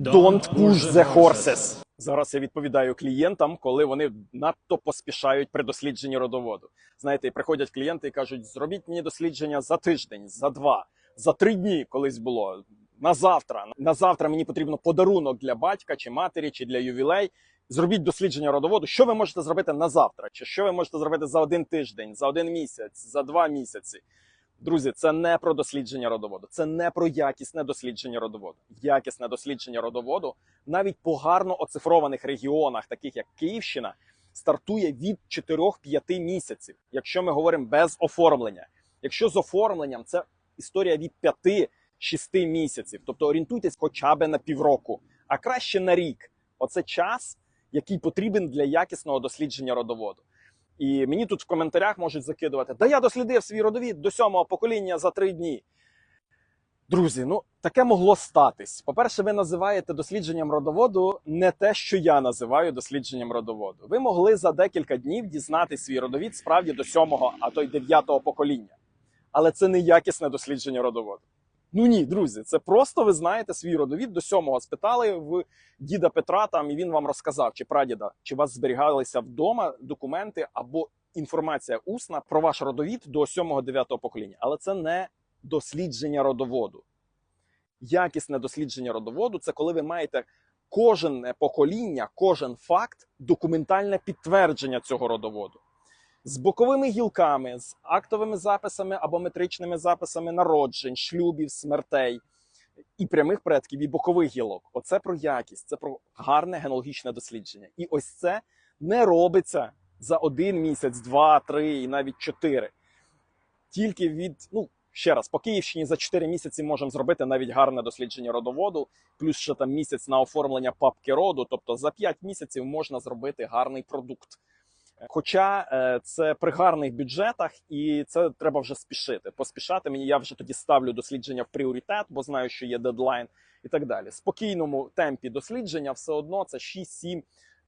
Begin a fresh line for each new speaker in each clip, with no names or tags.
Don't push the horses. Зараз я відповідаю клієнтам, коли вони надто поспішають при дослідженні родоводу. Знаєте, приходять клієнти і кажуть: зробіть мені дослідження за тиждень, за два, за три дні колись було. На завтра. На завтра мені потрібно подарунок для батька чи матері, чи для ювілей. Зробіть дослідження родоводу. Що ви можете зробити на завтра? Чи що ви можете зробити за один тиждень, за один місяць, за два місяці? Друзі, це не про дослідження родоводу, це не про якісне дослідження родоводу. Якісне дослідження родоводу навіть по гарно оцифрованих регіонах, таких як Київщина, стартує від 4-5 місяців, якщо ми говоримо без оформлення. Якщо з оформленням це історія від 5-6 місяців, тобто орієнтуйтесь хоча б на півроку, а краще на рік. Оце час, який потрібен для якісного дослідження родоводу. І мені тут в коментарях можуть закидувати: да я дослідив свій родовід до сьомого покоління за три дні. Друзі, ну таке могло статись. По-перше, ви називаєте дослідженням родоводу не те, що я називаю дослідженням родоводу. Ви могли за декілька днів дізнати свій родовід справді до сьомого, а то й дев'ятого покоління. Але це не якісне дослідження родоводу. Ну ні, друзі, це просто ви знаєте свій родовід до сьомого. Спитали в діда Петра там, і він вам розказав, чи прадіда, чи у вас зберігалися вдома документи або інформація усна про ваш родовід до 7-9 покоління. Але це не дослідження родоводу. Якісне дослідження родоводу це коли ви маєте кожне покоління, кожен факт, документальне підтвердження цього родоводу. З боковими гілками, з актовими записами або метричними записами народжень, шлюбів, смертей і прямих предків, і бокових гілок. Оце про якість, це про гарне генеалогічне дослідження. І ось це не робиться за один місяць, два, три і навіть чотири. Тільки від, ну ще раз, по Київщині за 4 місяці можемо зробити навіть гарне дослідження родоводу, плюс ще там місяць на оформлення папки роду. Тобто за 5 місяців можна зробити гарний продукт. Хоча е, це при гарних бюджетах, і це треба вже спішити. Поспішати мені я вже тоді ставлю дослідження в пріоритет, бо знаю, що є дедлайн і так далі. Спокійному темпі дослідження все одно це 6-7,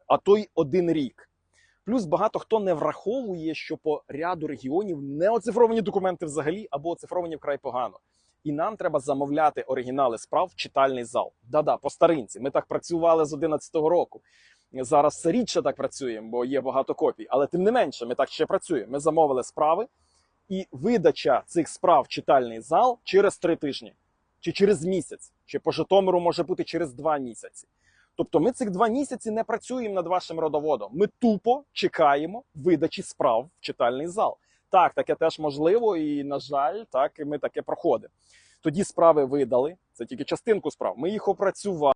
а то й один рік. Плюс багато хто не враховує, що по ряду регіонів не оцифровані документи взагалі або оцифровані вкрай погано. І нам треба замовляти оригінали справ в читальний зал. Да-да, по старинці. Ми так працювали з 11-го року. Зараз рідше так працюємо, бо є багато копій. Але тим не менше, ми так ще працюємо. Ми замовили справи, і видача цих справ в читальний зал через три тижні, чи через місяць, чи по Житомиру може бути через два місяці. Тобто ми цих два місяці не працюємо над вашим родоводом. Ми тупо чекаємо видачі справ в читальний зал. Так, таке теж можливо, і на жаль, так ми таке проходимо. Тоді справи видали. Це тільки частинку справ. Ми їх опрацювали.